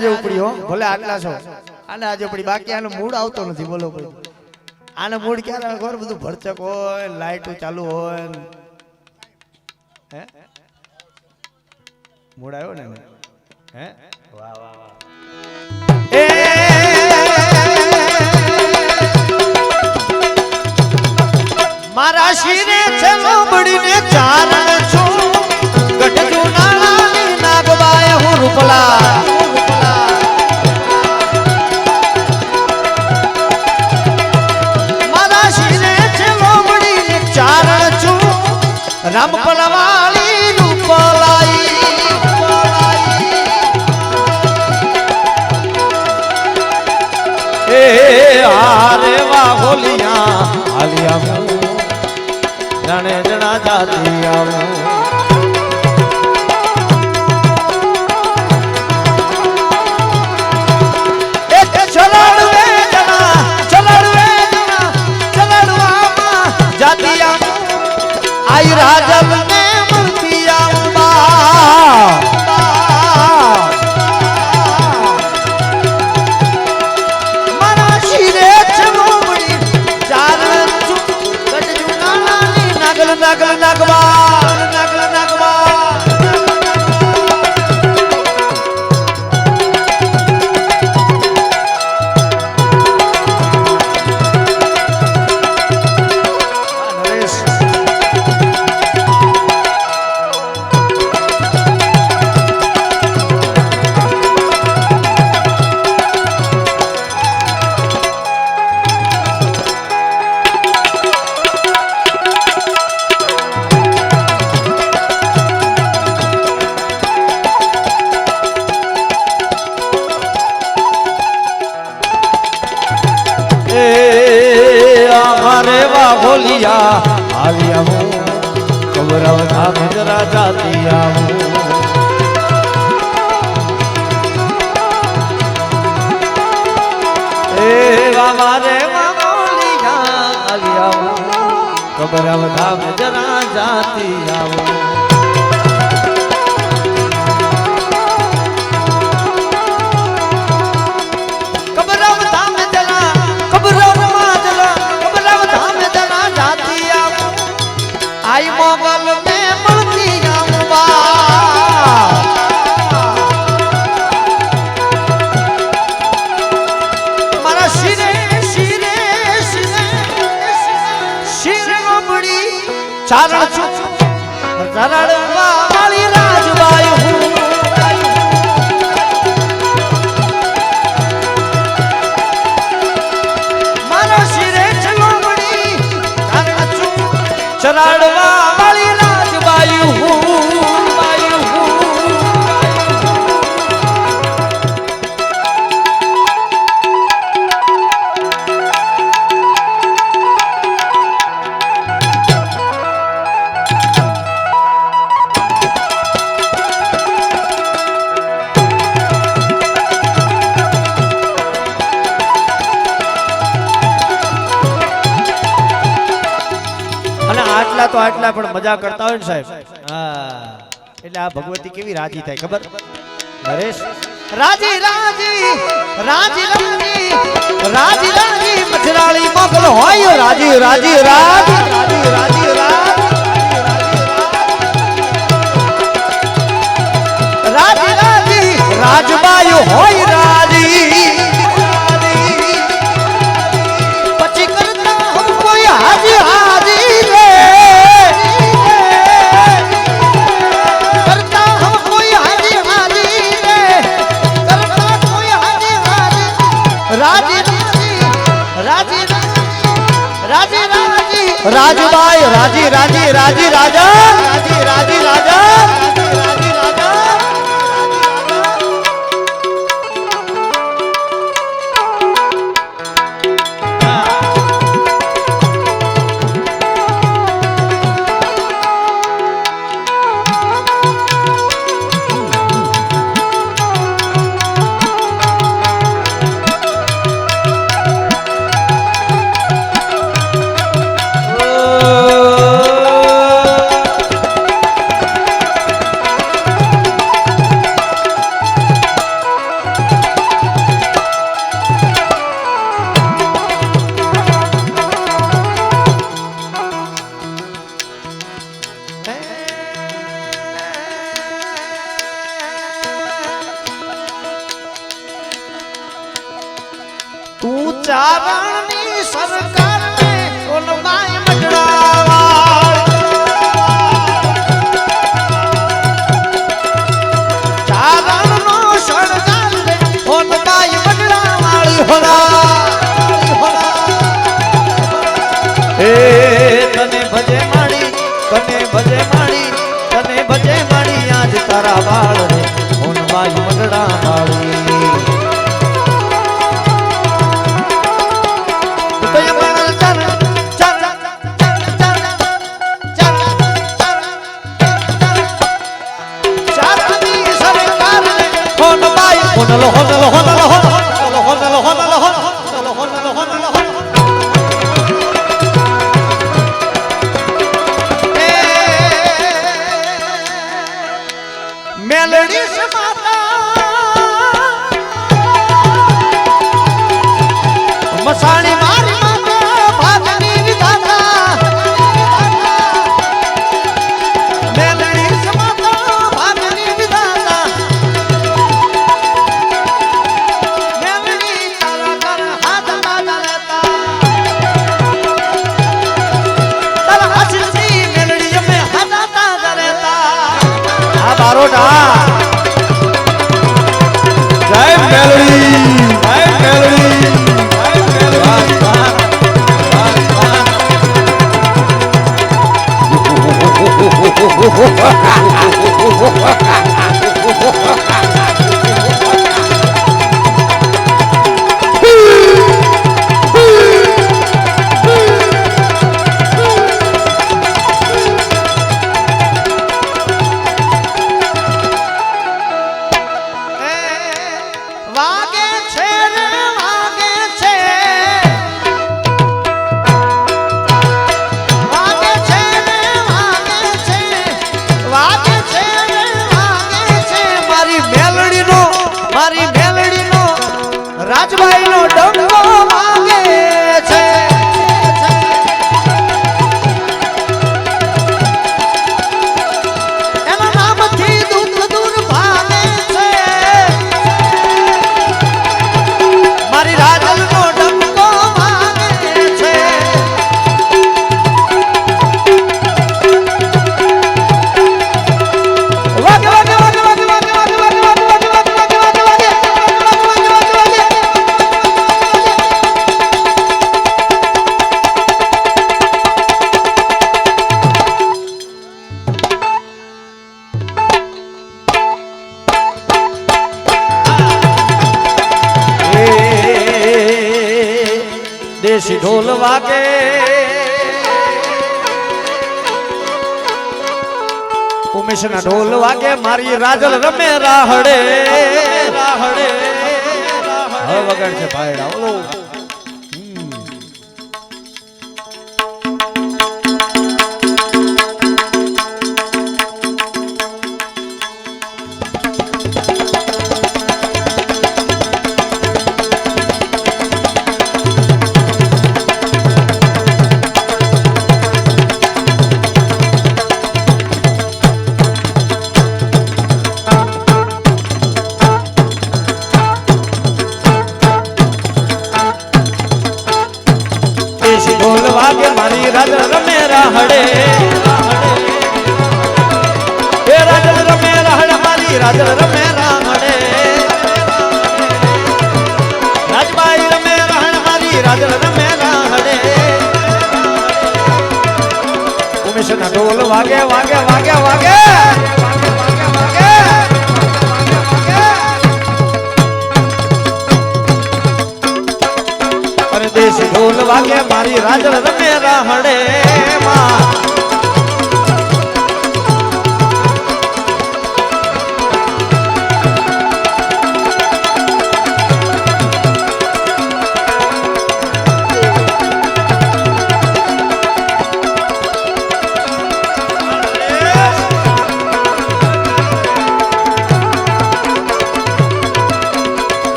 આજે ઉપડી હો, ભલે આટલા છો. આને આજે ઉપડી બાકી આનો મૂડ આવતો નથી, બોલો કોઈ. આને મૂડ ક્યારે ખબર? બધું ભરચક હોય, લાઈટો ચાલુ હોય. હે? મૂડ આવ્યો ને હે? વાહ વાહ વાહ. એ! મારા શિરે છે લોબડીને ચારણ છું. ગઢ જુનાળાની નાગબાય હું રૂપલા રામ પલવાળી ભોલિયા આવ્યા હું કબરાવતા ભજરા જાતી આવું એ અમારે વા ભોલિયા આવ્યા હું કબરાવતા ભજરા જાતી આવું ચારણ છું. ચરણવા આટલા પણ મજા કરતા હોય ને સાહેબ. એટલે આ ભગવતી કેવી રાજી થાય, ખબર? નરેશ? રાજી રાજી રાજી રાજી રાજી રાજી મથરાળી મોકલ હોય, રાજી રાજી રાજી. રાજી, રાજ, રાજી. રાજી રાજબાઈ હોય, રાજી. રાજી રાજી રાજી રાજી તારા બાળ રે મોન માય મંડળા માળ મેલડી સમાતા. મસાણી Ha ha ha ha ha ha! દેશી ઢોલ વાગે. ઉમેશ ના ઢોલ વાગે મારી રાજલ રમે રાહડે. રાહડે. વગર છે ભાઈ ઓલો.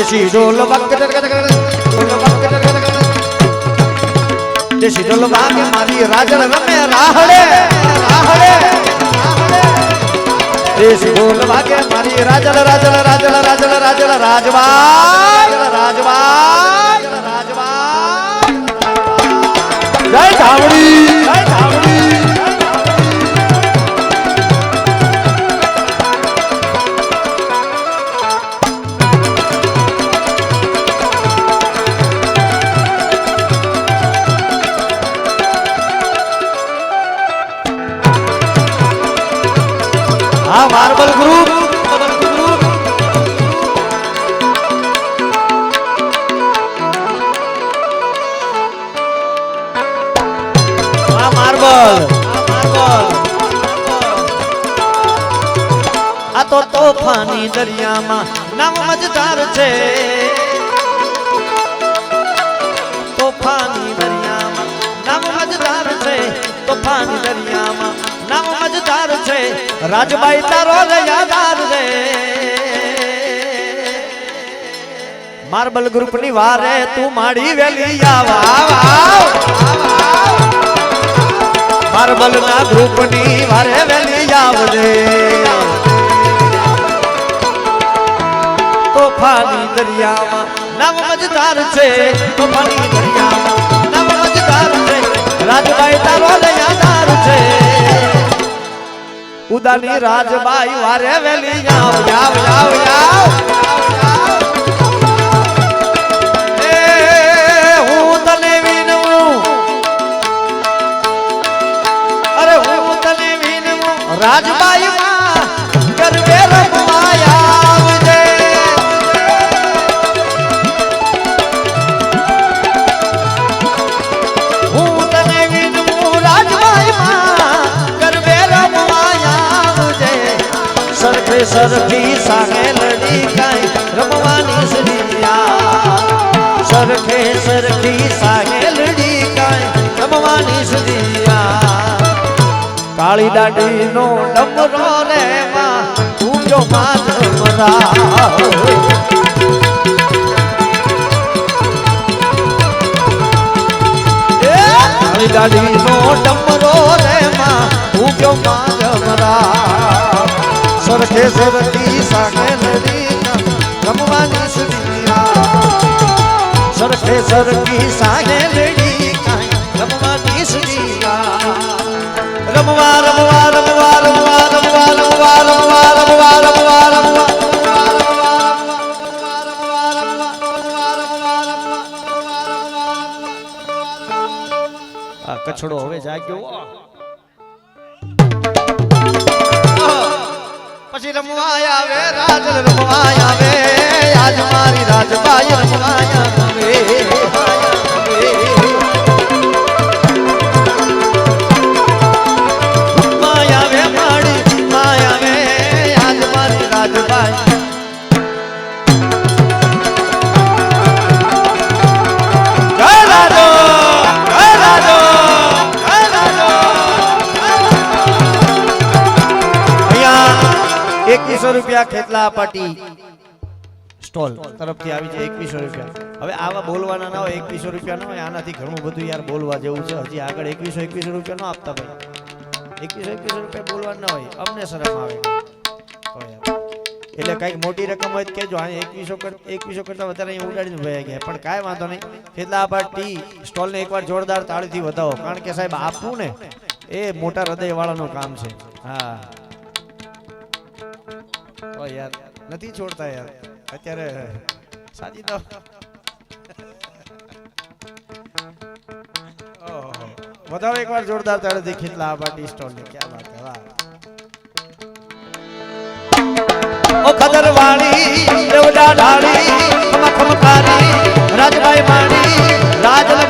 દેશી ઢોલ દેશી ઢોલ વાગે મારી રાજળ રમે રાહડે રાહડે દેશી ઢોલ વાગે મારી રાજળ રાજળ રાજળ રાજળ રાજળ રાજવાય રાજવાય રાજવાય જય ધાવડી હા માર્બલ ગ્રુપ હા માર્બલ આ તો તોફાની દરિયામાં નામ મજદાર છે. રાજબાઈ તારો રયાદાર રે. માર્બલ ગ્રુપની વારે તું માડી વેલી આવા માર્બલ ના ગ્રુપની વારે વેલી આવજે. તોફાની દરિયામાં નવ મજદાર છે, તોફાની દરિયામાં નવ મજદાર છે. રાજબાઈ તારો ઉદાની રાજબાઈ વારે વેલી આવ આવ આવ આવ એ હું તને વિનવું. અરે હું તને વિનવું. રાજબાઈ સરખે સરખી સામે લડી કાંઈ રમવાની સરિયા સરખે સરખી સામે લડી કાંઈ રમવાની સરિયા કાળી દાડી નો ડમરો રે માં તું જો માધવરા એ? દાઢી નો ડમરો રે માં જો માધવરા સરખે સરખી સાગે લડી રમવાની સુનિયા સરખે સરખી સાગે લડી રમવાની સુનિયા રમવા રમવા રમવા રમવા રમવા રમવા રમવા રમવા રમવા રમવા. આ કચડો હવે જાગ્યો. પછી રમવા આવે રાજ રમવા આવે આજ મારી રાજબાઈ રમવા આવે. રૂપિયા ખેતલા પાટી. સ્ટોલ તરફથી આવી છે એકવીસો રૂપિયા. હવે આવા બોલવાના ના હોય, એકવીસો રૂપિયા ના હોય, આનાથી ઘણું બધું યાર બોલવા જેવું છે. હજી આગળ એકવીસો એકવીસો રૂપિયા ન આપતા ભાઈ. એકવીસો એકવીસો રૂપિયા બોલવા ના હોય, અમને શરમ આવે. એટલે કંઈક મોટી રકમ હોય કેજો આ એકવીસો એકવીસો કરતા વધારે અહીંયા ઉડાડીને ભાઈ ગયા. પણ કાંઈ વાંધો નહીં. ખેતલા ટી સ્ટોલને એકવાર જોરદાર તાળીથી વધાવો. કારણ કે સાહેબ આપવું ને, એ મોટા હૃદય વાળાનું કામ છે. હા. ઓ યાર, નથી છોડતા યાર. અત્યારે સાજી તો વધારે એકવાર જોરદાર તાળીથી ખેતલા સ્ટોલની, ક્યાં વાત હે, વાહ. ઓ ખદર વાળી દેવડા ઢાળી, ખમા ખમકારી, રાજભાઈ માણી રાજલ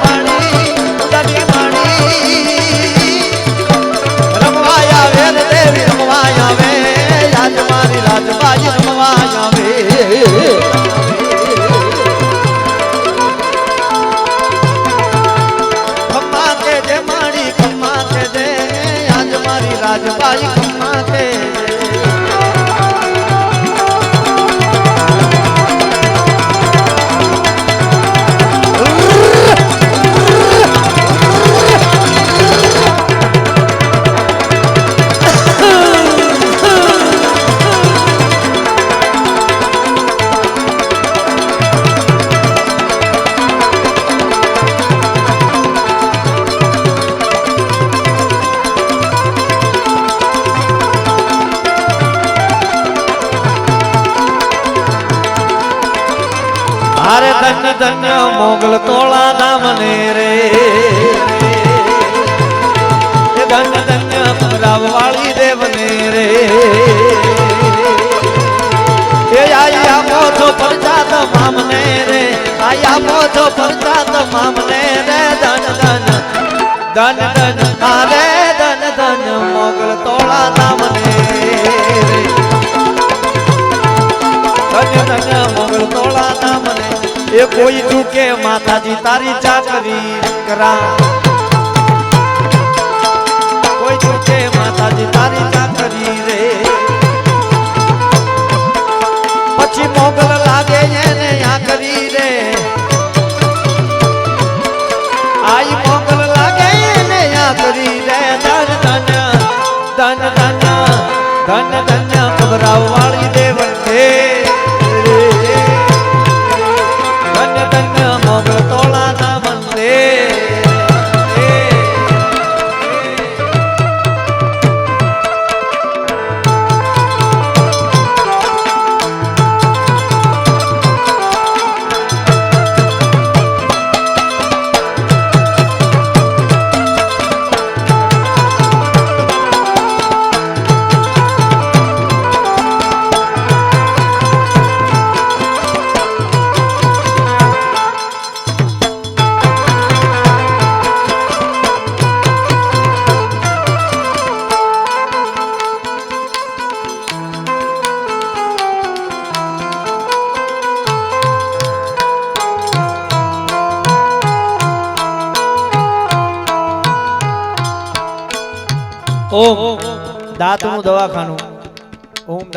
ધન ધન મોગલ તોળા ધામને રે. ધન ધન પુરાવ વાળી દેવને રે. એ આયા મોથો પરજાત મામને રે. આયા મોથો પરજાત મામને રે. ધન ધન ધન ધન, મારે ધન ધન મોગલ તોળા ધામને રે. ધન ધન મોગલ તોળા નામને એ કોઈ ચૂકે માતાજી તારી ચાકરી કરા. કોઈ ચૂકે માતાજી તારી ચાકરી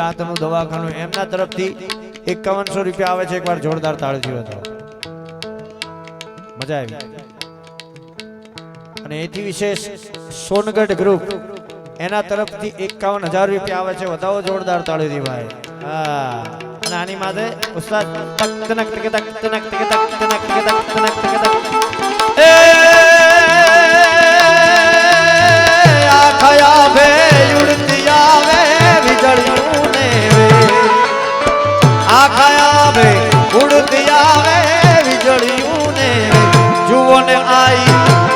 દાંતનું દવાખાનું એમના તરફથી એકાવનસો રૂપિયા આવે છે, એકવાર જોરદાર તાળીથી વધાવો મજા આવી. અને એથી વિશેષ સોનગઢ ગ્રુપ એના તરફથી એકાવન હજાર રૂપિયા આવે છે વધારો જોરદાર તાળીથી ભાઈ હા. અને આની માથે ઉસ્તાદ તક તનક તક તક તનક તક તક તનક તક તક તનક તક તક એ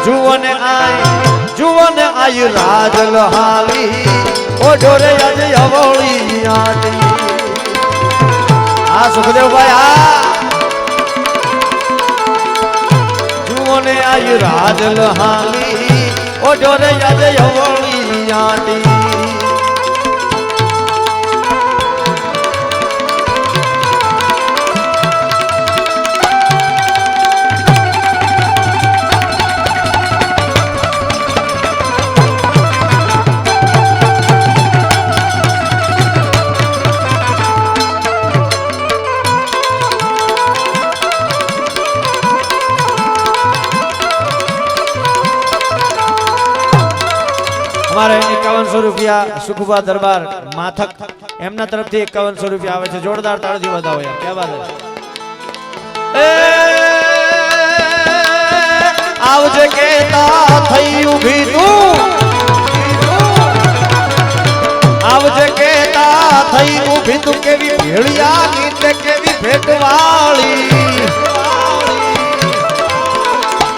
આઈ આય ને આઈ જુઓ ને આઈ રાજ લહાવી ઓ ઢોરે આજે અવળી આની આ સુખદેવભાઈ આ જુઓ આય રાજ લહાવી ઓ ઢોરે આજે અવળી આટી એકાવનસો રૂપિયા સુખુબા દરબાર માથક. એમના તરફથી એકાવનસો રૂપિયા આવે છે. જોરદાર તાળથી વધાવો યાર. ક્યાં વાત આવજે કેતા થઈ ઊભી તું. આવજે કેતા થઈ ઊભી તું. કેવી ભેળિયા ગીતે, કેવી ભેટવાળી.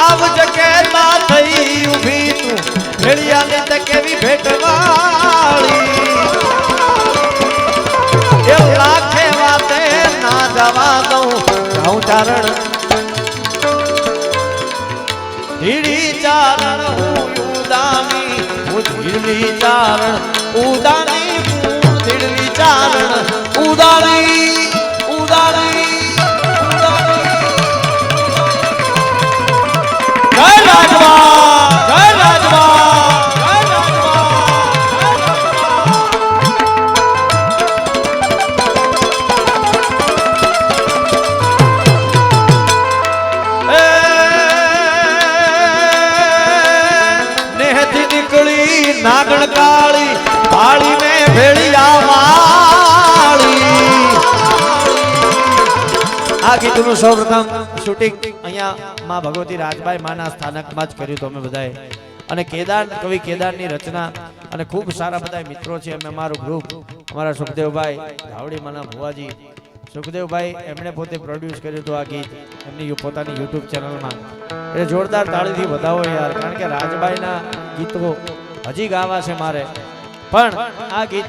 આવજે કેતા થઈ ઊભી તું. ભેળિયા ગીતે ભેટવાળી. એ લાખે વાતે જવા દઉં. જાઉં ચારણ. ધીડી ચારણ ઉદામી હું ધીડી ચારણ. ઉદાની હું ચારણ. ઉદાણી ગીતનું સૌપ્રથમ શૂટિંગ અહીંયા માં ભગવતી રાજભાઈ માના સ્થાનકમાં જ કર્યું હતું અમે બધાએ. અને કેદાર, કવિ કેદારની રચના અને ખૂબ સારા બધા મિત્રો છે અમે અમારું ગ્રુપ અમારા સુખદેવભાઈ ધાવડી માના ભુવાજી. સુખદેવભાઈ એમણે પોતે પ્રોડ્યુસ કર્યું હતું આ ગીત, એમની પોતાની યુટ્યુબ ચેનલમાં એટલે જોરદાર તાળીથી વધાવો યાર, કારણ કે રાજભાઈના ગીતો હજી ગાવા છે મારે. પણ આ ગીત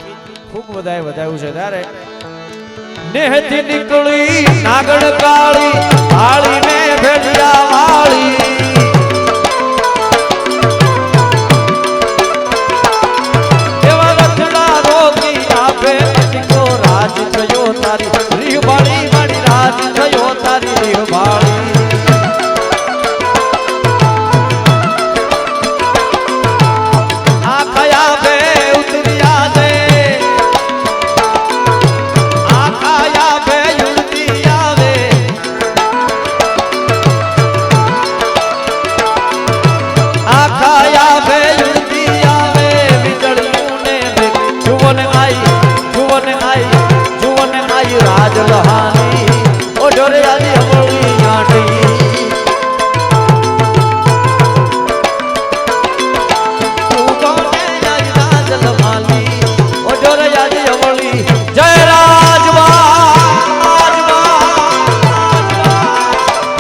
ખૂબ બધાએ વધાવ્યું છે. ત્યારે નેહથી નીકળી, નાગણ કાળી કાળી ને ભેડિયા વાળી. એવા રથડા રોકી આપે અટકો રાજ થયો તારી, રીહવાળી વાળી રાજ થયો તારી રીહવાળી.